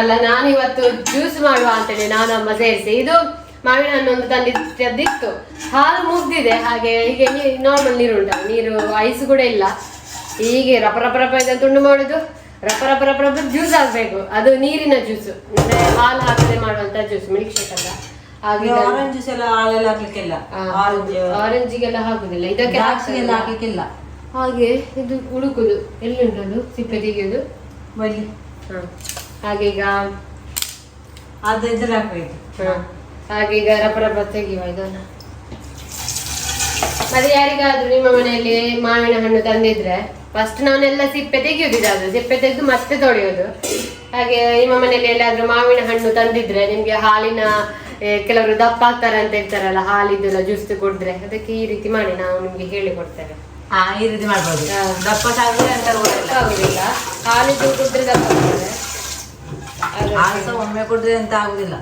ಉಂಟಲ್ಲ ನಾನು ಇವತ್ತು ಜ್ಯೂಸ್ ಮಾಡುವ ಅಂತೇಳಿ ನಾನು ಅಮ್ಮ ಸೇರಿಸಿ. ಇದು ಮಾವಿನ ಹಣ್ಣು ಒಂದು ತಂದಿದ್ದದಿತ್ತು ಹಾಲು ಮುಗ್ದಿದೆ ಹಾಗೆ ಹೀಗೆ ನಾರ್ಮಲ್ ನೀರು ಉಂಟಲ್ಲ ನೀರು ಐಸ್ ಕೂಡ ಇಲ್ಲ. ಹೀಗೆ ರಪ ರಪ ರಪ ಇದನ್ನು ತುಂಡು ಮಾಡುದು. ರಪ ರಪ ರಪ ರಪ ಜ್ಯೂಸ್ ಆಗ್ಬೇಕು. ಅದು ನೀರಿನ ಜ್ಯೂಸ್ ಅಂದ್ರೆ ಹಾಲು ಹಾಕದೆ ಮಾಡುವಂತ ಜ್ಯೂಸ್ ಮಿಲ್ಕ್ ಶೇಕ್ ಅಲ್ಲ. ಹಾಗೆ ಆರೆಂಜ್ ಜ್ಯೂಸ್ ಎಲ್ಲ ಹಾಲೆಲ್ಲ ಹಾಕ್ಲಿಕ್ಕೆಲ್ಲ. ಆರೆಂಜ್ ಆರೆಂಜಿಗೆಲ್ಲ ಹಾಕುದಿಲ್ಲ. ಇದಕ್ಕೆ ಹಾಕ್ಲಿಕ್ಕಿಲ್ಲ. ಹಾಗೆ ಇದು ಹುಡುಕುದು ಎಲ್ಲಿಂಟದು ಸಿಪ್ಪೆ ತೆಗೆಯೋದು? ಬಲ್ಲಿ ಹ. ಹಾಗೆ ಈಗ ಅದು ಇದ್ರ ಹಾಕ್ಬೇಕು ಹಾಗೀಗ ರಪ ರಪ ತೆಗೆಯುವ ಇದನ್ನ. ಮತ್ತೆ ಯಾರಿಗಾದ್ರೂ ನಿಮ್ಮ ಮನೆಯಲ್ಲಿ ಮಾವಿನ ಹಣ್ಣು ತಂದಿದ್ರೆ ಫಸ್ಟ್ ನಾನೆಲ್ಲ ಸಿಪ್ಪೆ ತೆಗೆಯುದಿಲ್ಲ ಅದು ಸಿಪ್ಪೆ ತೆಗೆದು ಮತ್ತೆ ತೊಳೆಯೋದು. ಹಾಗೆ ನಿಮ್ಮ ಮನೆಯಲ್ಲಿ ಎಲ್ಲಾದ್ರೂ ಮಾವಿನ ಹಣ್ಣು ತಂದಿದ್ರೆ ನಿಮ್ಗೆ ಹಾಲಿನ ಕೆಲವರು ದಪ್ಪ ಆಗ್ತಾರೆ ಅಂತ ಹೇಳ್ತಾರಲ್ಲ ಹಾಲಿದ್ದೆಲ್ಲ ಜ್ಯೂಸ್ ಕುಡಿದ್ರೆ ಅದಕ್ಕೆ ಈ ರೀತಿ ಮಾಡಿ ನಾವು ನಿಮ್ಗೆ ಹೇಳಿ ಕೊಡ್ತೇವೆ. ಹಾ ಈ ರೀತಿ ಮಾಡ್ಬೋದು. ದಪ್ಪ ಆಗುದಿಲ್ಲ ಹಾಲಿದ್ದು ಕುಡಿದ್ರೆ ದಪ್ಪ ಆಗ್ತದೆ. ಸಹ ಒಮ್ಮೆ ಕುಡಿದ್ರೆ ಅಂತ ಆಗುದಿಲ್ಲ.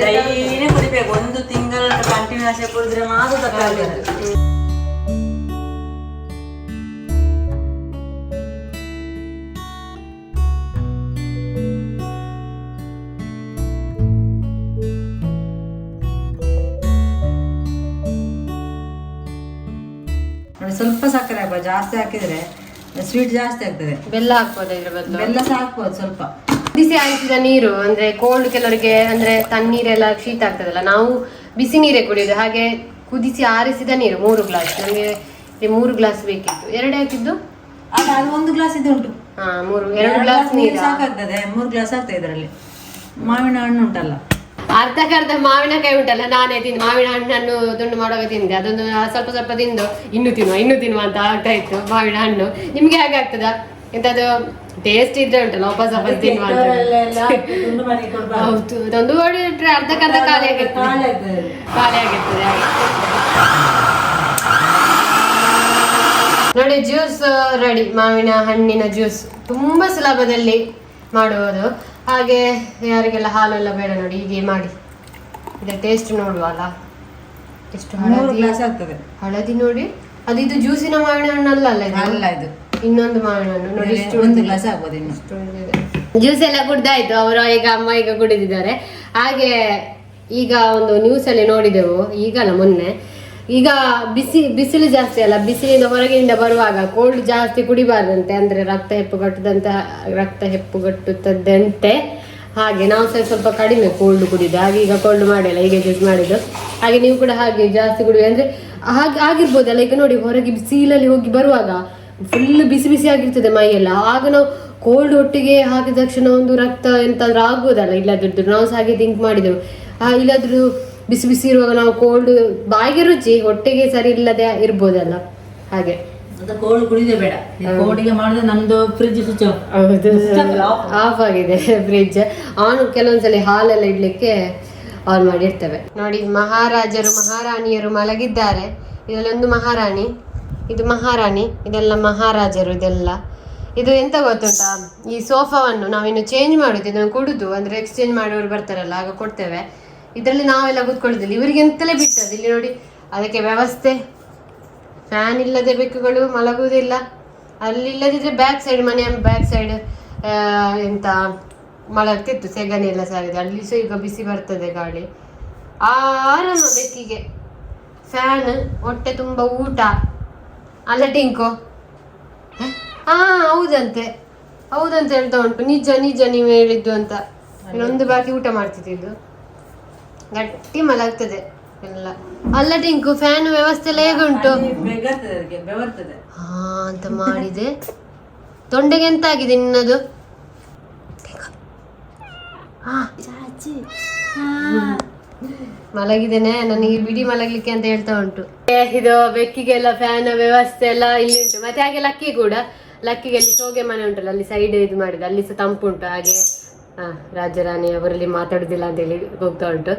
ಡೈಲಿ ಕುಡಿಬೇಕು. ಒಂದು ತಿಂಗಳ ಕಂಟಿನ್ಯೂಸ್ ಆಗಿ ಕುಡಿದ್ರೆ ಮಾತ್ರ ನೋಡಿ ಸ್ವಲ್ಪ ಸಕ್ಕರೆ ಹಾಕುವ. ಜಾಸ್ತಿ ಹಾಕಿದ್ರೆ ಸ್ವೀಟ್ ಜಾಸ್ತಿ ಆಗ್ತದೆ. ಬೆಲ್ಲ ಹಾಕ್ಬೋದು ಇದ್ರ ಬದಲು ಬೆಲ್ಲ ಸಹ ಹಾಕ್ಬೋದು ಸ್ವಲ್ಪ. ಬಿಸಿ ಆಯಿಸಿದ ನೀರು ಅಂದ್ರೆ ಕೋಲ್ಡ್ ಕೆಲವರಿಗೆ ಅಂದ್ರೆ ತಣ್ಣೀರೆಲ್ಲ ಶೀತ ಆಗ್ತದಲ್ಲ ನಾವು ಬಿಸಿ ನೀರೇ ಕುಡಿಯೋದು. ಹಾಗೆ ಕುದಿಸಿ ಆರಿಸಿದ ನೀರು ಮೂರು ಗ್ಲಾಸ್ ನಮಗೆ ಮೂರು ಗ್ಲಾಸ್ ಬೇಕಿತ್ತು. ಎರಡೇ ಹಾಕಿದ್ದು? ಅದು ಒಂದು ಗ್ಲಾಸ್ ಇದು ಉಂಟು. ಹಾ ಮೂರು. ಎರಡು ಗ್ಲಾಸ್ ನೀರು? ಸಾಕಾಗ್ತದೆ. ಮೂರು ಗ್ಲಾಸ್ ಆಗ್ತದೆ ಇದರಲ್ಲಿ. ಮಾವಿನ ಹಣ್ಣು ಉಂಟಲ್ಲ. ಅರ್ಧಕ್ಕರ್ಧ ಮಾವಿನಕಾಯಿ ಉಂಟಲ್ಲ ನಾನೇ ತಿಂದು. ಮಾವಿನ ಹಣ್ಣನ್ನು ದುಂಡು ಮಾಡುವಾಗ ತಿಂದೆ. ಅದೊಂದು ಸ್ವಲ್ಪ ಸ್ವಲ್ಪ ತಿಂದು ಇನ್ನು ತಿನ್ನುವ ಇನ್ನು ತಿನ್ನುವ ಅಂತ ಆಗ್ತಾ ಇತ್ತು ಮಾವಿನ ಹಣ್ಣು. ನಿಮ್ಗೆ ಹಾಗೆ ಆಗ್ತದ ಎಂತದು ಟೇಸ್ಟ್ ಇದ್ರೆ ಉಂಟಲ್ಲ ವಾಪಸ್ ವಾಪಸ್ ತಿನ್ನುವ ಹೌದು ಅದೊಂದು ಹೊಡಿಟ್ರೆ ಅರ್ಧಕ್ಕರ್ಧ ಖಾಲಿ ಆಗಿರ್ತದೆ ಖಾಲಿ ಆಗಿರ್ತದೆ. ನೋಡಿ ಜ್ಯೂಸ್ ರೆಡಿ ಮಾವಿನ ಹಣ್ಣಿನ ಜ್ಯೂಸ್ ತುಂಬಾ ಸುಲಭದಲ್ಲಿ ಮಾಡುವುದು. ಹಾಗೆ ಯಾರಿಗೆಲ್ಲ ಹಾಲೆಲ್ಲ ಬೇಡ ನೋಡಿ ಹೀಗೆ ಮಾಡಿ. ಇದರ ಟೇಸ್ಟ್ ನೋಡುವಲ್ಲ. ಎಷ್ಟು ಹಳದಿ ಹಳದಿ ನೋಡಿ ಅದು ಇದು ಜ್ಯೂಸಿನ ಮಾವಿನ ಹಣ್ಣು ಅಲ್ಲ ಅಲ್ಲ ಇದು? ಅಲ್ಲ ಇದು. ಇನ್ನೊಂದು ಮಾವಿನ ಹಣ್ಣು ನೋಡಿ ಇಷ್ಟು ಒಂದು ಗ್ಲಾಸ್ ಆಗ್ಬೋದು ಇನ್ನು. ಜ್ಯೂಸ್ ಎಲ್ಲ ಕುಡ್ದಾಯ್ತು ಅವರು ಈಗ ಅಮ್ಮ ಈಗ ಕುಡಿದಿದ್ದಾರೆ. ಹಾಗೆ ಈಗ ಒಂದು ನ್ಯೂಸ್ ಅಲ್ಲಿ ನೋಡಿದೆವು ಈಗಲ್ಲ ಮೊನ್ನೆ. ಈಗ ಬಿಸಿ ಬಿಸಿಲು ಜಾಸ್ತಿ ಅಲ್ಲ ಬಿಸಿಲಿಂದ ಹೊರಗಿನಿಂದ ಬರುವಾಗ ಕೋಲ್ಡ್ ಜಾಸ್ತಿ ಕುಡಿಬಾರ್ದಂತೆ ಅಂದ್ರೆ ರಕ್ತ ಹೆಪ್ಪುಗಟ್ಟದಂತ ರಕ್ತ ಹೆಪ್ಪುಗಟ್ಟುತ್ತದಂತೆ ಹಾಗೆ ನಾವು ಸಹ ಸ್ವಲ್ಪ ಕಡಿಮೆ ಕೋಲ್ಡ್ ಕುಡಿದು ಹಾಗೆ ಈಗ ಕೋಲ್ಡ್ ಮಾಡಿಲ್ಲ ಈಗ ಜ್ಯೂಸ್ ಮಾಡಿದ್ದು. ಹಾಗೆ ನೀವು ಕೂಡ ಹಾಗೆ ಜಾಸ್ತಿ ಕುಡಿ ಅಂದ್ರೆ ಹಾಗೆ ಆಗಿರ್ಬೋದಲ್ಲ ಈಗ ನೋಡಿ ಹೊರಗೆ ಬಿಸಿಲಲ್ಲಿ ಹೋಗಿ ಬರುವಾಗ ಫುಲ್ ಬಿಸಿ ಬಿಸಿ ಆಗಿರ್ತದೆ ಮೈಯೆಲ್ಲ. ಆಗ ನಾವು ಕೋಲ್ಡ್ ಒಟ್ಟಿಗೆ ಹಾಕಿದ ತಕ್ಷಣ ಒಂದು ರಕ್ತ ಎಂತಾದ್ರೂ ಆಗ್ಬೋದಲ್ಲ ಇಲ್ಲದ್ರದ್ದು ನಾವು ಸಹ ಹಾಗೆ ಥಿಂಕ್ ಮಾಡಿದೆವು. ಆ ಇಲ್ಲದ್ರೂ ಬಿಸಿ ಬಿಸಿ ಇರುವಾಗ ನಾವು ಕೋಲ್ಡ್ ಬಾಯಿಗೆ ರುಚಿ ಹೊಟ್ಟೆಗೆ ಸರಿ ಇಲ್ಲದೆ ಇರ್ಬೋದಲ್ಲ? ಹಾಗೆ. ಅದು ಕೋಲ್ಡ್ ಕುಡಿದೇ ಬೇಡ. ಕೋಲ್ಡ್ಗೆ ಮಾಡಿದ್ರೆ ನಮ್ದು ಫ್ರಿಜ್ ಸ್ವಿಚ್ ಆಫ್ ಆಗಿದೆ ಫ್ರಿಜ್ ಆನ್ ಕೆಲವೊಂದ್ಸಲಿ ಹಾಲೆಲ್ಲ ಇಡ್ಲಿಕ್ಕೆ ಆನ್ ಮಾಡಿರ್ತೇವೆ. ನೋಡಿ ಮಹಾರಾಜರು ಮಹಾರಾಣಿಯರು ಮಲಗಿದ್ದಾರೆ. ಇದರಲ್ಲೊಂದು ಮಹಾರಾಣಿ. ಇದು ಮಹಾರಾಣಿ, ಇದೆಲ್ಲ ಮಹಾರಾಜರು, ಇದೆಲ್ಲ. ಇದು ಎಂತ ಗೊತ್ತುಂಟಾ? ಈ ಸೋಫಾವನ್ನು ನಾವಿನ್ನು ಚೇಂಜ್ ಮಾಡುದು, ಇದನ್ನು ಕೊಡುದು, ಅಂದ್ರೆ ಎಕ್ಸ್ಚೇಂಜ್ ಮಾಡೋರು ಬರ್ತಾರಲ್ಲ, ಆಗ ಕೊಡ್ತೇವೆ. ಇದರಲ್ಲಿ ನಾವೆಲ್ಲ ಕೂತ್ಕೊಳ್ಳುದಿಲ್ಲ. ಇವರಿಗೆ ಎಂತಲೇ ಬಿಟ್ಟದ್ದು. ಇಲ್ಲಿ ನೋಡಿ, ಅದಕ್ಕೆ ವ್ಯವಸ್ಥೆ. ಫ್ಯಾನ್ ಇಲ್ಲದೆ ಬೆಕ್ಕುಗಳು ಮಲಗುವುದಿಲ್ಲ. ಅಲ್ಲಿ ಇಲ್ಲದಿದ್ರೆ ಬ್ಯಾಕ್ ಸೈಡ್ ಮನೆಯ ಬ್ಯಾಕ್ ಸೈಡ್ ಎಂತ ಮಲಗ್ತಿತ್ತು ಸೆಗಣಿ ಎಲ್ಲ ಸಾರಿದೆ. ಅಲ್ಲಿ ಸಹ ಈಗ ಬಿಸಿ ಬರ್ತದೆ ಗಾಳಿ. ಆರಾಮ ಬೆಕ್ಕಿಗೆ. ಫ್ಯಾನ್ ಹೊಟ್ಟೆ ತುಂಬ ಊಟ. ಅಲ್ಲ ಟಿಂಕು. ಹ? ಹೌದಂತೆ. ಹೌದಂತ ಹೇಳ್ತಾ ಉಂಟು. ನಿಜ ನಿಜ ನೀವು ಹೇಳಿದ್ದು ಅಂತ. ಇನ್ನೊಂದು ಬಾಕಿ ಊಟ ಮಾಡ್ತಿದ್ದು ಗಟ್ಟಿ ಮಲಗ್ತದೆ ಎಲ್ಲ. ಅಲ್ಲ ಟಿಂಕು ಫ್ಯಾನ್ ವ್ಯವಸ್ಥೆ ಎಲ್ಲ ಹೇಗುಂಟು ಉಂಟು? ಅದಕ್ಕೆ ಬೆವರ್ತದೆ. ಹಾ ಅಂತ ಮಾಡಿದೆ. ತೊಂಡೆಗೆ ಎಂತ ಆಗಿದೆ ನಿನ್ನದು ಹಾ, ಮಲಗಿದ್ದೇನೆ, ನನಗೆ ಬಿಡಿ ಮಲಗಲಿಕ್ಕೆ ಅಂತ ಹೇಳ್ತಾ ಉಂಟು. ಇದು ಬೆಕ್ಕಿಗೆಲ್ಲ ಫ್ಯಾನ್ ವ್ಯವಸ್ಥೆ ಎಲ್ಲ ಇಲ್ಲಿ ಉಂಟು. ಮತ್ತೆ ಹಾಗೆ ಲಕ್ಕಿ ಕೂಡ. ಲಕ್ಕಿಗೆ ಅಲ್ಲಿ ಸೋಗೆ ಮನೆ ಉಂಟಲ್ಲ, ಅಲ್ಲಿ ಸೈಡ್ ಇದು ಮಾಡಿದ ಅಲ್ಲಿ ಸಹ ತಂಪು ಉಂಟು. ಹಾಗೆ ರಾಜರಾಣಿ ಅವರಲ್ಲಿ ಮಾತಾಡುದಿಲ್ಲ ಅಂತ ಹೇಳಿ ಹೋಗ್ತಾ ಉಂಟು.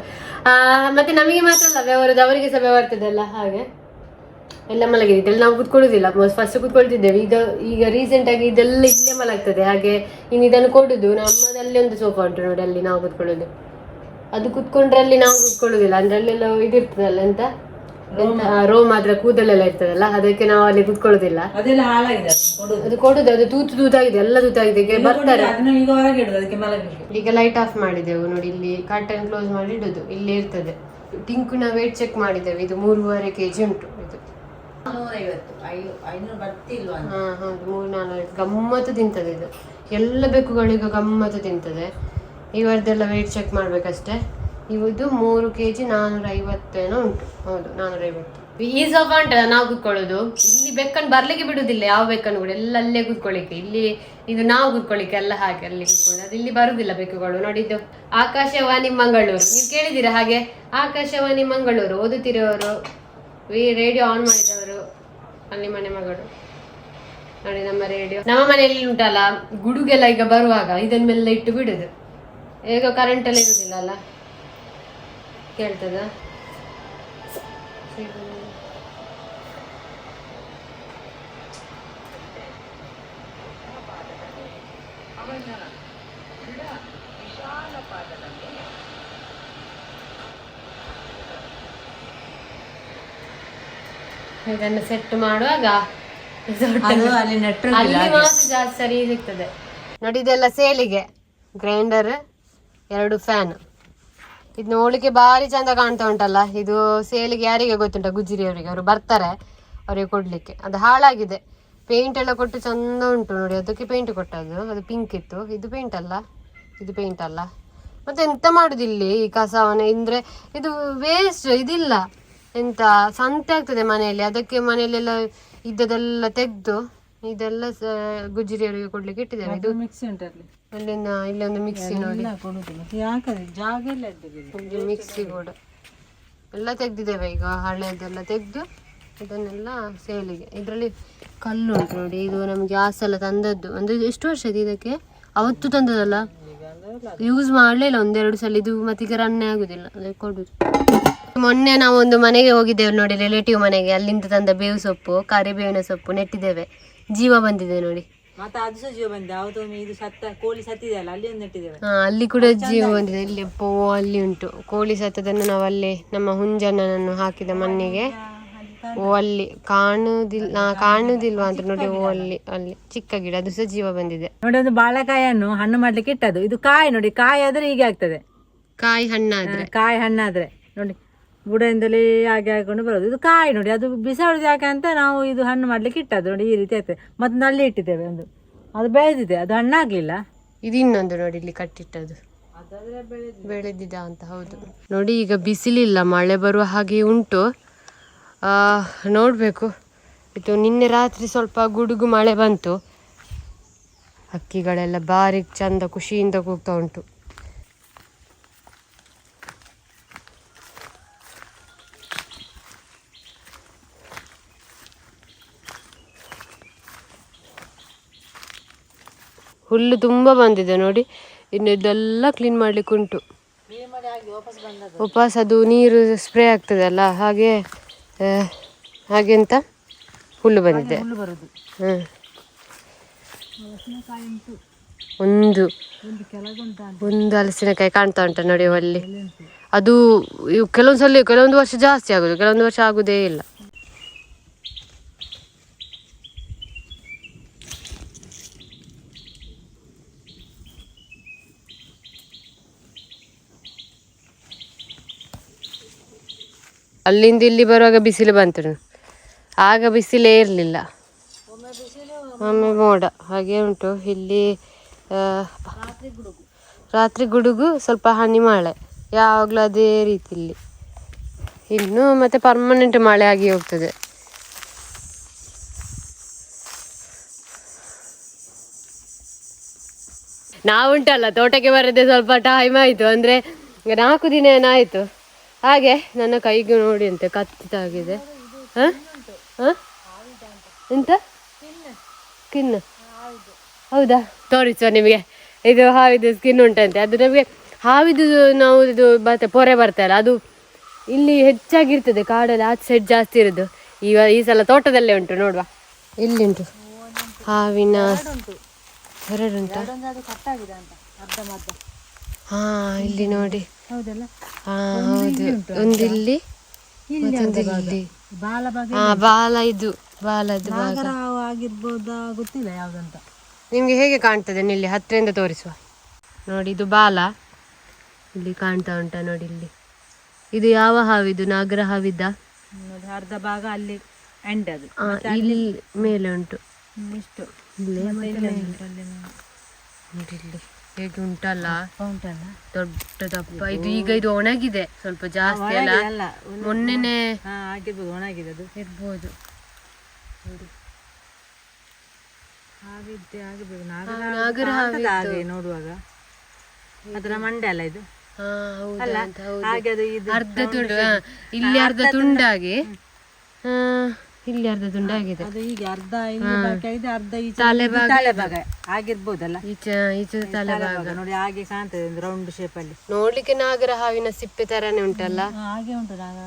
ಆ, ಮತ್ತೆ ನಮಗೆ ಮಾತ್ರ ಅಲ್ಲ, ವ್ಯವಹಾರದ ಅವರಿಗೆ ಸಹ ಬೆವರ್ತದಲ್ಲ ಹಾಗೆ. ಎಲ್ಲ ಮಲಗಿದೆ. ಇದೆಲ್ಲ ನಾವು ಕುತ್ಕೊಳ್ಳುದಿಲ್ಲ. ಫಸ್ಟ್ ಕುತ್ಕೊಳ್ತಿದ್ದೇವೆ. ಈಗ ಈಗ ರೀಸೆಂಟ್ ಆಗಿ ಇದೆಲ್ಲ ಇಲ್ಲೇ ಮಲಗ್ತದೆ. ಹಾಗೆ, ಇನ್ನು ಇದನ್ನು ಕೊಡುದು. ನಮ್ಮದಲ್ಲಿ ಒಂದು ಸೋಫಾ ಉಂಟು ನೋಡಿ, ಅಲ್ಲಿ ನಾವು ಕುತ್ಕೊಳ್ಳೋದು. ಅದು ಕುತ್ಕೊಂಡ್ರೆ ಅಲ್ಲಿ ನಾವು ಕುತ್ಕೊಳ್ಳುದಿಲ್ಲ ಅಂದ್ರೆ ಅಲ್ಲೆಲ್ಲ ಇದಿರ್ತದಲ್ಲ ಅಂತ ರೋಮ್ ಆದ್ರೆ ಕೂದಲೆಲ್ಲ ಇರ್ತದಲ್ಲ ಅದಕ್ಕೆ ನಾವು ಅಲ್ಲಿ ಕುತ್ಕೊಳ್ಳೋದಿಲ್ಲ. ಅದೆಲ್ಲ ಹಾಳಾಗಿದೆ ಅದು ಕೊಡುದು. ಅದು ತೂತು ತೂತಾಗಿದೆ ಎಲ್ಲ ತೂತಾಗಿದೆ ಈಗ ಬರ್ತಾರೆ. ಈಗ ಲೈಟ್ ಆಫ್ ಮಾಡಿದೆವು ನೋಡಿ ಇಲ್ಲಿ ಕಾಟನ್ ಕ್ಲೋಸ್ ಮಾಡಿ ಇಡುದು ಇಲ್ಲಿ ಇರ್ತದೆ. ಟಿಂಕುನ ವೇಟ್ ಚೆಕ್ ಮಾಡಿದ್ದೇವೆ ಇದು ಮೂರುವರೆ ಕೆಜಿ ಉಂಟು ಇದು. ಹಾ ಹೌದು ಮೂರು ನಾಲ್ಕು ಗಮ್ಮತ್ತು ತಿಂತದೆ ಇದು. ಎಲ್ಲ ಬೆಕ್ಕುಗಳಿಗೂ ಗಮ್ಮತ್ತು ತಿಂತದೆ. ಇವರದೆಲ್ಲ ವೆಯ್ಟ್ ಚೆಕ್ ಮಾಡಬೇಕಷ್ಟೆ. ಇವುದು ಮೂರು ಕೆ ಜಿ ನಾನ್ನೂರ ಐವತ್ತೇನೋ ಉಂಟು. ಹೌದು ನಾನ್ನೂರ ಐವತ್ತು ಆಫ್ ಸೋಫಾ ಉಂಟಲ್ಲ ನಾವು ಕೂತ್ಕೊಳ್ಳೋದು. ಇಲ್ಲಿ ಬೆಕ್ಕನ್ನು ಬರ್ಲಿಕ್ಕೆ ಬಿಡುವುದಿಲ್ಲ, ಯಾವ ಬೆಕ್ಕನ್ನು ಕೂಡ. ಎಲ್ಲ ಅಲ್ಲೇ ಕೂತ್ಕೊಳ್ಳಿಕ್ಕೆ. ಇಲ್ಲಿ ಇದು ನಾವು ಕೂತ್ಕೊಳ್ಳಿಕ್ಕೆ, ಎಲ್ಲ ಹಾಗೆ ಅಲ್ಲಿ ಕೂತ್ಕೊಂಡು ಇಲ್ಲಿ ಬರುವುದಿಲ್ಲ ಬೆಕ್ಕುಗಳು, ನೋಡಿದ್ದು. ಆಕಾಶವಾಣಿ ಮಂಗಳೂರು. ನೀವು ಕೇಳಿದ್ದೀರಾ ಹಾಗೆ? ಆಕಾಶವಾಣಿ ಮಂಗಳೂರು, ಓದುತ್ತಿರುವವರು ರೇಡಿಯೋ ಆನ್ ಮಾಡಿದವರು, ಅಲ್ಲಿ ಮನೆ ಮಗಳು. ನೋಡಿ, ನಮ್ಮ ರೇಡಿಯೋ ನಮ್ಮ ಮನೆಯಲ್ಲಿ ಉಂಟಲ್ಲ, ಗುಡುಗೆಲ್ಲ ಈಗ ಬರುವಾಗ ಇದನ್ನೆಲ್ಲ ಇಟ್ಟು ಬಿಡುದು. ಈಗ ಕರೆಂಟ್ ಎಲ್ಲ ಇರುದಿಲ್ಲ ಅಲ್ಲ? ಕೇಳ್ತದ? ಇದನ್ನು ಸೆಟ್ ಮಾಡುವಾಗ ಅಲ್ಲಿ ಮಾತ್ರ ಜಾಸ್ತಿ ಸರಿ ಸಿಗ್ತದೆ ನೋಡಿ ಇದೆಲ್ಲ ಸೇಲಿಗೆ ಗ್ರೈಂಡರ್ ಎರಡು ಫ್ಯಾನ್. ಇದು ನೋಡಲಿಕ್ಕೆ ಭಾರಿ ಚಂದ ಕಾಣ್ತಾ ಉಂಟಲ್ಲ? ಇದು ಸೇಲಿಗೆ ಯಾರಿಗೆ ಗೊತ್ತುಂಟ? ಗುಜ್ಜಿರಿ ಅವರಿಗೆ. ಅವರು ಬರ್ತಾರೆ, ಅವರಿಗೆ ಕೊಡ್ಲಿಕ್ಕೆ. ಅದು ಹಾಳಾಗಿದೆ. ಪೇಂಟ್ ಎಲ್ಲ ಕೊಟ್ಟು ಚಂದ ಉಂಟು ನೋಡಿ. ಅದಕ್ಕೆ ಪೇಂಟ್ ಕೊಟ್ಟದ್ದು. ಅದು ಪಿಂಕ್ ಇತ್ತು. ಇದು ಪೇಂಟ್ ಅಲ್ಲ? ಇದು ಪೇಂಟ್ ಅಲ್ಲ. ಮತ್ತೆ ಎಂತ ಮಾಡುದು ಇಲ್ಲಿ ಈ ಕಸವನ್ನ ಅಂದರೆ ಇದು ವೇಸ್ಟ್ ಇದಿಲ್ಲ. ಎಂತ ಸಂತೆ ಆಗ್ತದೆ ಮನೆಯಲ್ಲಿ. ಅದಕ್ಕೆ ಮನೆಯಲ್ಲೆಲ್ಲ ಇದ್ದದೆಲ್ಲ ತೆಗೆದು ಇದೆಲ್ಲ ಸ- ಗುಜ್ಜಿರಿಯವರಿಗೆ ಕೊಡ್ಲಿಕ್ಕೆ ಇಟ್ಟಿದ್ದೇವೆ. ಇದು ಮಿಕ್ಸಿ ಉಂಟಲ್ಲಿ. ಅಲ್ಲಿಂದ ಇಲ್ಲೊಂದು ಮಿಕ್ಸಿ ನೋಡಿ. ಯಾಕಂದ್ರೆ ಜಾಗ ಇರ್ತದೆ ಮಿಕ್ಸಿ ಕೂಡ. ಎಲ್ಲ ತೆಗ್ದಿದ್ದೇವೆ ಈಗ ಹಳೆದೆಲ್ಲ ತೆಗೆದು ಇದನ್ನೆಲ್ಲ ಸೇಲಿಗೆ. ಇದರಲ್ಲಿ ಕಲ್ಲು ಉಂಟು ನೋಡಿ ಇದು ನಮ್ಗೆ ಆಸೆಲ್ಲ ಎಲ್ಲ ತಂದದ್ದು. ಅಂದ್ರೆ ಇದು ಎಷ್ಟು ವರ್ಷ ಇದೆ ಇದಕ್ಕೆ? ಅವತ್ತು ತಂದದಲ್ಲ ಯೂಸ್ ಮಾಡಲೇ ಇಲ್ಲ ಒಂದೆರಡು ಸಲ. ಇದು ಮತ್ತೆ ಈಗ ರನ್ನೇ ಆಗುದಿಲ್ಲ. ಅದಕ್ಕೆ ಕೊಡುದು. ಮೊನ್ನೆ ನಾವು ಒಂದು ಮನೆಗೆ ಹೋಗಿದ್ದೇವೆ ನೋಡಿ ರಿಲೇಟಿವ್ ಮನೆಗೆ. ಅಲ್ಲಿಂದ ತಂದ ಬೇವು ಸೊಪ್ಪು ಕರಿಬೇವಿನ ಸೊಪ್ಪು ನೆಟ್ಟಿದ್ದೇವೆ. ಜೀವ ಬಂದಿದೆ ನೋಡಿ. ಮತ್ತೆ ಅದು ಸಹ ಜೀವ ಬಂದಿದೆ. ಅವತ್ತೊಮ್ಮೆ ಇದು ಸತ್ತ ಕೋಳಿ ಸತ್ತಿದೆ ಅಲ್ಲ ಅಲ್ಲಿ ಒಂದು ನೆಟ್ಟಿದ್ದೇವೆ. ಹಾ ಅಲ್ಲಿ ಕೂಡ ಜೀವ ಬಂದಿದೆ. ಇಲ್ಲಿ ಪೋ ಅಲ್ಲಿ ಉಂಟು. ಕೋಳಿ ಸತ್ತದನ್ನು ನಾವು ಅಲ್ಲಿ ನಮ್ಮ ಹುಂಜನನ್ನು ಹಾಕಿದ ಮಣ್ಣಿಗೆ. ಓ ಅಲ್ಲಿ ಕಾಣುದಿಲ್ಲ ಕಾಣುದಿಲ್ವಾ ಅಂತ ನೋಡಿ ಓ ಅಲ್ಲಿ. ಅಲ್ಲಿ ಚಿಕ್ಕ ಗಿಡ ಅದು ಸಹ ಜೀವ ಬಂದಿದೆ. ನೋಡಿ ಒಂದು ಬಾಳೆಕಾಯನ್ನು ಹಣ್ಣು ಮಾಡ್ಲಿಕ್ಕೆ ಇಟ್ಟದ್ದು. ಇದು ಕಾಯಿ ನೋಡಿ ಕಾಯಿ ಆದ್ರೆ ಹೀಗೆ ಆಗ್ತದೆ. ಕಾಯಿ ಹಣ್ಣಾದ್ರೆ. ಕಾಯಿ ಹಣ್ಣಾದ್ರೆ. ನೋಡಿ ಬುಡದಿಂದಲೇ ಹಾಗೆ ಹಾಕೊಂಡು ಬರೋದು. ಇದು ಕಾಯಿ ನೋಡಿ, ಅದು ಬಿಸಾಡೋದು ಯಾಕೆ ಅಂತ ನಾವು ಇದು ಹಣ್ಣು ಮಾಡ್ಲಿಕ್ಕೆ ಇಟ್ಟದ್ದು ನೋಡಿ, ಈ ರೀತಿ ಆಗ್ತದೆ ಮತ್ತೆ ನಲ್ಲಿ ಇಟ್ಟಿದ್ದೇವೆ ಒಂದು. ಅದು ಬೆಳೆದಿದೆ, ಅದು ಹಣ್ಣಾಗ್ಲಿಲ್ಲ. ಇದು ಇನ್ನೊಂದು ನೋಡಿ, ಇಲ್ಲಿ ಕಟ್ಟಿಟ್ಟದು ಬೆಳೆದಿದ ಅಂತ, ಹೌದು. ನೋಡಿ, ಈಗ ಬಿಸಿಲಿಲ್ಲ, ಮಳೆ ಬರುವ ಹಾಗೆ ಉಂಟು. ನೋಡ್ಬೇಕು. ಇದು ನಿನ್ನೆ ರಾತ್ರಿ ಸ್ವಲ್ಪ ಗುಡುಗು ಮಳೆ ಬಂತು. ಅಕ್ಕಿಗಳೆಲ್ಲ ಬಾರಿ ಚಂದ ಖುಷಿಯಿಂದ ಕೂಗ್ತಾ ಉಂಟು. ಹುಲ್ಲು ತುಂಬ ಬಂದಿದೆ ನೋಡಿ. ಇನ್ನು ಇದೆಲ್ಲ ಕ್ಲೀನ್ ಮಾಡ್ಲಿಕ್ಕೆ ಉಂಟು. ವಾಪಸ್ ಅದು ನೀರು ಸ್ಪ್ರೇ ಆಗ್ತದಲ್ಲ ಹಾಗೆ ಹಾಗೆ ಅಂತ ಹುಲ್ಲು ಬಂದಿದೆ. ಒಂದು. ಒಂದು ಹಲಸಿನಕಾಯಿ ಕಾಣ್ತಾ ಉಂಟ ನೋಡಿ ಅಲ್ಲಿ. ಅದು ಕೆಲವೊಂದ್ಸಲ ಕೆಲವೊಂದು ಸಲ ಕೆಲವೊಂದು ವರ್ಷ ಜಾಸ್ತಿ ಆಗುದು ಕೆಲವೊಂದು ವರ್ಷ ಆಗುದೇ ಇಲ್ಲ. ಅಲ್ಲಿಂದ ಇಲ್ಲಿ ಬರುವಾಗ ಬಿಸಿಲು ಬಂತು ಆಗ ಬಿಸಿಲೇ ಇರಲಿಲ್ಲ. ಒಮ್ಮೆ ಮೋಡ, ಹಾಗೆ ಉಂಟು. ಇಲ್ಲಿ ರಾತ್ರಿ ಗುಡುಗು, ಸ್ವಲ್ಪ ಹನಿ ಮಳೆ, ಯಾವಾಗಲೂ ಅದೇ ರೀತಿ ಇಲ್ಲಿ ಇನ್ನು ಮತ್ತೆ ಪರ್ಮನೆಂಟ್ ಮಳೆ ಆಗಿ ಹೋಗ್ತದೆ. ನಾವುಂಟಲ್ಲ, ತೋಟಕ್ಕೆ ಬರದೆ ಸ್ವಲ್ಪ ಟೈಮ್ ಆಯಿತು. ಅಂದರೆ ನಾಲ್ಕು ದಿನ ಏನಾಯಿತು? ಹಾಗೆ ನನ್ನ ಕೈಗೆ ನೋಡಿ ಅಂತೆ ಕತ್ತಿತಾಗಿದೆ. ಹಾಂ? ಹಾಂ? ಎಂತ? ಸ್ಕಿನ್. ಹೌದಾ? ತೋರಿಸುವ ನಿಮಗೆ. ಇದು ಹಾವಿದು ಸ್ಕಿನ್ ಉಂಟಂತೆ. ಅದು ನಮಗೆ ಹಾವಿದು ನಾವು ಇದು ಮತ್ತೆ ಪೊರೆ ಬರ್ತಲ್ಲ ಅದು ಇಲ್ಲಿ ಹೆಚ್ಚಾಗಿರ್ತದೆ ಕಾಡಲ್ಲಿ ಆಚೆ ಸೈಡ್ ಜಾಸ್ತಿ ಇರೋದು. ಈಗ ಈ ಸಲ ತೋಟದಲ್ಲೇ ಉಂಟು ನೋಡುವ. ಇಲ್ಲಿ ಉಂಟು? ಹಾವಿನ ಎರಡುಂಟಾ ಹಾ ಇಲ್ಲಿ ನೋಡಿ. ಹೌದಲ್ಲ? ಹಾ ಹೌದು. ಒಂದಿಲ್ಲಿ ಇಲ್ಲಿ ಇಲ್ಲಿ. ಬಾಲ ಭಾಗ ಹಾ ಬಾಲ ಇದು ಬಾಲದ ಭಾಗ. ಆಗಿರ್ಬೋದಾ ಗೊತ್ತಿಲ್ಲ ಯಾವ್ದಂತ. ನಿಮ್ಗೆ ಹೇಗೆ ಕಾಣ್ತದೆ ನಿಲ್ಲಿ ಹತ್ತಿರಿಂದ ತೋರಿಸುವ? ನೋಡಿ ಇದು ಬಾಲ. ಇಲ್ಲಿ ಕಾಣ್ತಾ ಉಂಟ ನೋಡಿ ಇಲ್ಲಿ. ಇದು ಯಾವ ಹಾವಿದು ನಾಗರ ಹಾವಿದ್ದ ನೋಡಿ ಅರ್ಧ ಭಾಗ ಅಲ್ಲಿ ಎಂಡ್ ಅದು. ಇಲ್ಲಿ ಮೇಲೆ ಉಂಟು. ಇಷ್ಟು. ಇಲ್ಲಿ ನೋಡಿ ಇಲ್ಲಿ. ಹೇಗೆ ಉಂಟಲ್ಲ? ಉಂಟಲ್ಲ? ದೊಡ್ಡ ದಪ್ಪ. ಇದು ಈಗ ಇದು ಒಣಗಿದೆ. ಸ್ವಲ್ಪ ಜಾಸ್ತಿ ಅಲ್ಲ? ಮೊನ್ನೆನೆ ಹಾ ಆಗಿರ್ಬೋದು ಒಣಗಿದೆ ಅದು. ಇರ್ಬೋದು. ನಾಗರ ನೋಡುವಾಗ. ಅದರ ಮಂಡೆ ಅಲ್ಲ ಇದು? ಅರ್ಧ ತುಂಡು ಇಲ್ಲಿ ಅರ್ಧ ತುಂಡಾಗಿ. ಇಲ್ಲಿ ಅರ್ಧ ತುಂಡಾಗಿದೆ ಅದು ಹೀಗೆ ಅರ್ಧ ಇಲ್ಲಿ ಬಾಕಿ ಆಗಿದೆ ಅರ್ಧ ಈಚೆ ತಲೆ ಇದು ತಲೆ ಭಾಗ ಆಗಿರ್ಬೋದಲ್ಲ? ಈಚೆ ಈಚೆ ತಲೆ ತಲೆ ಭಾಗ. ನೋಡಿ ಹಾಗೆ ಕಾಣ್ತದೆ ಒಂದು ರೌಂಡ್ ಶೇಪ್ ಅಲ್ಲಿ. ನೋಡ್ಲಿಕ್ಕೆ ನಾಗರ ಹಾವಿನ ಸಿಪ್ಪೆ ತರಾನೇ ಉಂಟಲ್ಲ? ಹಾ, ಹಾಗೆ ಉಂಟು ನಾಗ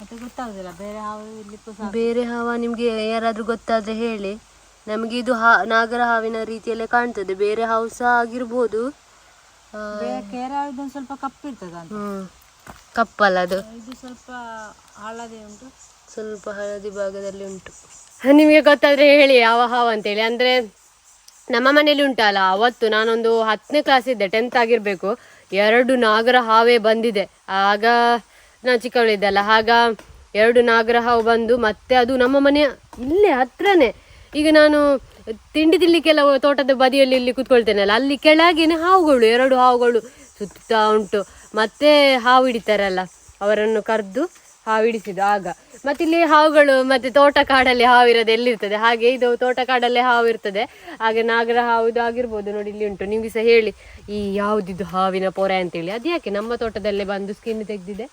ಮತ್ತೆ ಗೊತ್ತಾಗುದಿಲ್ಲ ಬೇರೆ ಹಾವು ಇರ್ಲಿಕ್ಕೂ ಸಹ ಬೇರೆ ಹಾವ ನಿಮ್ಗೆ ಯಾರಾದ್ರೂ ಗೊತ್ತಾದ್ರೆ ಹೇಳಿ. ನಮ್ಗೆ ಇದು ಹಾ ನಾಗರ ಹಾವಿನ ರೀತಿಯಲ್ಲೇ ಕಾಣ್ತದೆ. ಬೇರೆ ಹಾವು ಸಹ ಆಗಿರ್ಬೋದು. ಆ, ಬೇರೆ ಸ್ವಲ್ಪ ಕಪ್ಪಿರ್ತದ ಹ್ಮ್. ಕಪ್ಪಲ್ಲ ಅದು. ಇದು ಸ್ವಲ್ಪ ಹಳದಿ ಉಂಟು. ಸ್ವಲ್ಪ ಹಳದಿ ಭಾಗದಲ್ಲಿ ಉಂಟು. ನಿಮಗೆ ಗೊತ್ತಾದರೆ ಹೇಳಿ ಯಾವ ಹಾವು ಅಂತೇಳಿ. ಅಂದರೆ ನಮ್ಮ ಮನೇಲಿ ಉಂಟಲ್ಲ, ಅವತ್ತು ನಾನೊಂದು ಹತ್ತನೇ ಕ್ಲಾಸ್ ಇದ್ದೆ ಟೆಂತ್ ಆಗಿರಬೇಕು. ಎರಡು ನಾಗರ ಹಾವೇ ಬಂದಿದೆ. ಆಗ ನಾನು ಚಿಕ್ಕವಳಿದ್ದಲ್ಲ, ಆಗ ಎರಡು ನಾಗರ ಹಾವು ಬಂದು ಮತ್ತೆ ಅದು ನಮ್ಮ ಮನೆಯ ಇಲ್ಲೇ ಹತ್ರನೇ. ಈಗ ನಾನು ತಿಂಡಿ ತಿನ್ಲಿಕ್ಕೆಲ್ಲ ತೋಟದ ಬದಿಯಲ್ಲಿ ಇಲ್ಲಿ ಕೂತ್ಕೊಳ್ತೇನಲ್ಲ, ಅಲ್ಲಿ ಕೆಳಗೇನೆ ಹಾವುಗಳು, ಎರಡು ಹಾವುಗಳು ಸುತ್ತಾ ಉಂಟು. ಮತ್ತೆ ಹಾವು ಹಿಡಿತಾರಲ್ಲ, ಅವರನ್ನು ಕರೆದು ಹಾವು ಇಡಿಸಿದ್ದು ಆಗ. ಮತ್ತೆ ಇಲ್ಲಿ ಹಾವುಗಳು, ಮತ್ತೆ ತೋಟ ಕಾಡಲ್ಲಿ ಹಾವು ಇರೋದು ಎಲ್ಲಿರ್ತದೆ? ಹಾಗೆ ಇದು ತೋಟ ಕಾಡಲ್ಲೇ ಹಾವು ಇರ್ತದೆ ಹಾಗೆ ನಾಗರ ಹಾವುದು ಆಗಿರ್ಬೋದು ನೋಡಿ, ಇಲ್ಲಿ ಉಂಟು. ನಿಮ್ಗೆ ಸಹ ಹೇಳಿ, ಈ ಯಾವುದಿದು ಹಾವಿನ ಪೊರೆ ಅಂತೇಳಿ. ಅದು ಯಾಕೆ ನಮ್ಮ ತೋಟದಲ್ಲೇ ಬಂದು ಸ್ಕಿನ್ ತೆಗ್ದಿದೆ?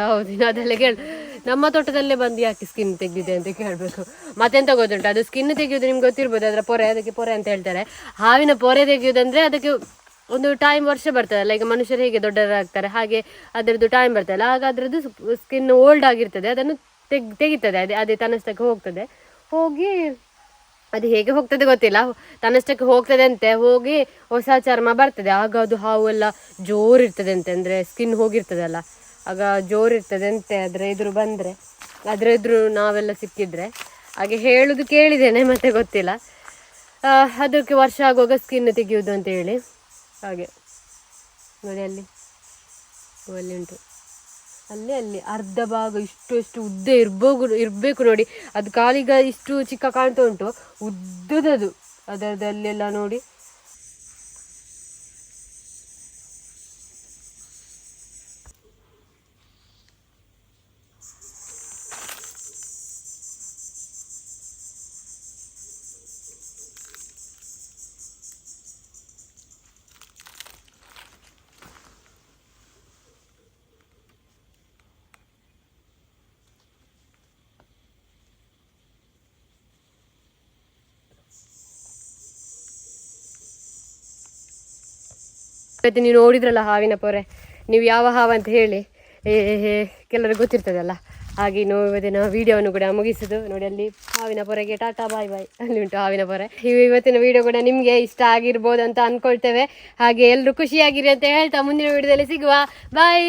ಹೌದು ಅದೆಲ್ಲ ಕೇಳು, ನಮ್ಮ ತೋಟದಲ್ಲೇ ಬಂದು ಯಾಕೆ ಸ್ಕಿನ್ ತೆಗೆದಿದೆ ಅಂತ ಕೇಳಬೇಕು. ಮತ್ತೆಂತ ಗೊತ್ತುಂಟು? ಅದು ಸ್ಕಿನ್ ತೆಗೆಯೋದು ನಿಮ್ಗೆ ಗೊತ್ತಿರ್ಬೋದು, ಅದರ ಪೊರೆ, ಅದಕ್ಕೆ ಪೊರೆ ಅಂತ ಹೇಳ್ತಾರೆ. ಹಾವಿನ ಪೊರೆ ತೆಗೆಯೋದಂದ್ರೆ ಅದಕ್ಕೆ ಒಂದು ಟೈಮ್ ವರ್ಷ ಬರ್ತದಲ್ಲ, ಈಗ ಮನುಷ್ಯರು ಹೇಗೆ ದೊಡ್ಡವರಾಗ್ತಾರೆ, ಹಾಗೆ ಅದರದ್ದು ಟೈಮ್ ಬರ್ತದಲ್ಲ, ಆಗ ಅದರದ್ದು ಸ್ಕಿನ್ ಓಲ್ಡ್ ಆಗಿರ್ತದೆ, ಅದನ್ನು ತೆಗ್, ತೆಗಿತದೆ, ಅದೇ ಅದೇ ತನ್ನಷ್ಟಕ್ಕೆ ಹೋಗ್ತದೆ. ಹೋಗಿ ಅದು ಹೇಗೆ ಹೋಗ್ತದೆ ಗೊತ್ತಿಲ್ಲ ತನ್ನಷ್ಟಕ್ಕೆ ಹೋಗ್ತದೆ ಅಂತೆ, ಹೋಗಿ ಹೊಸ ಚರ್ಮ ಬರ್ತದೆ, ಆಗ ಅದು ಹಾವು ಎಲ್ಲ ಜೋರು ಇರ್ತದೆ ಅಂತೆ, ಅಂದರೆ ಸ್ಕಿನ್ ಹೋಗಿರ್ತದಲ್ಲ, ಆಗ ಜೋರು ಇರ್ತದೆ ಅಂತೆ ಅದರ ಎದುರು ಬಂದರೆ ಅದರ ಎದುರು ನಾವೆಲ್ಲ ಸಿಕ್ಕಿದ್ರೆ, ಹಾಗೆ ಹೇಳುದು ಕೇಳಿದ್ದೇನೆ, ಮತ್ತೆ ಗೊತ್ತಿಲ್ಲ. ಅದಕ್ಕೆ ವರ್ಷ ಆಗುವಾಗ ಸ್ಕಿನ್ ತೆಗೆಯುವುದು ಅಂತ ಹೇಳಿ. ಹಾಗೆ. ನೋಡಿ ಅಲ್ಲಿ. ಅಲ್ಲಿ ಉಂಟು. ಅಲ್ಲಿ ಅಲ್ಲಿ. ಅರ್ಧ ಭಾಗ ಇಷ್ಟು ಇಷ್ಟು ಉದ್ದ ಇರ್ಬೋದು, ಇರಬೇಕು ನೋಡಿ. ಅದು ಕಾಲಿಗ ಇಷ್ಟು ಚಿಕ್ಕ ಕಾಣ್ತಾ ಉಂಟು. ಉದ್ದದದು. ಅದರದಲ್ಲೆಲ್ಲ ನೋಡಿ. ಇವತ್ತು ನೀವು ನೋಡಿದ್ರಲ್ಲ ಹಾವಿನ ಪೊರೆ. ನೀವು ಯಾವ ಹಾವು ಅಂತ ಹೇಳಿ. ಕೆಲವರು ಗೊತ್ತಿರ್ತದಲ್ಲ. ಹಾಗೆ ಇವತ್ತಿನ ವೀಡಿಯೋವನ್ನು ಕೂಡ ಮುಗಿಸುದು ನೋಡಿ ಅಲ್ಲಿ ಹಾವಿನ ಪೊರೆಗೆ ಟಾಟಾ, ಬಾಯ್ ಬಾಯ್ ಅಲ್ಲಿ ಉಂಟು ಹಾವಿನ ಪೊರೆ. ಇವು ಇವತ್ತಿನ ವಿಡಿಯೋ ಕೂಡ ನಿಮಗೆ ಇಷ್ಟ ಆಗಿರ್ಬೋದು ಅಂತ ಅಂದ್ಕೊಳ್ತೇವೆ ಹಾಗೆ ಎಲ್ಲರೂ ಖುಷಿಯಾಗಿರಿ ಅಂತ ಹೇಳ್ತಾ ಮುಂದಿನ ವಿಡಿಯೋದಲ್ಲಿ ಸಿಗುವ. ಬಾಯ್!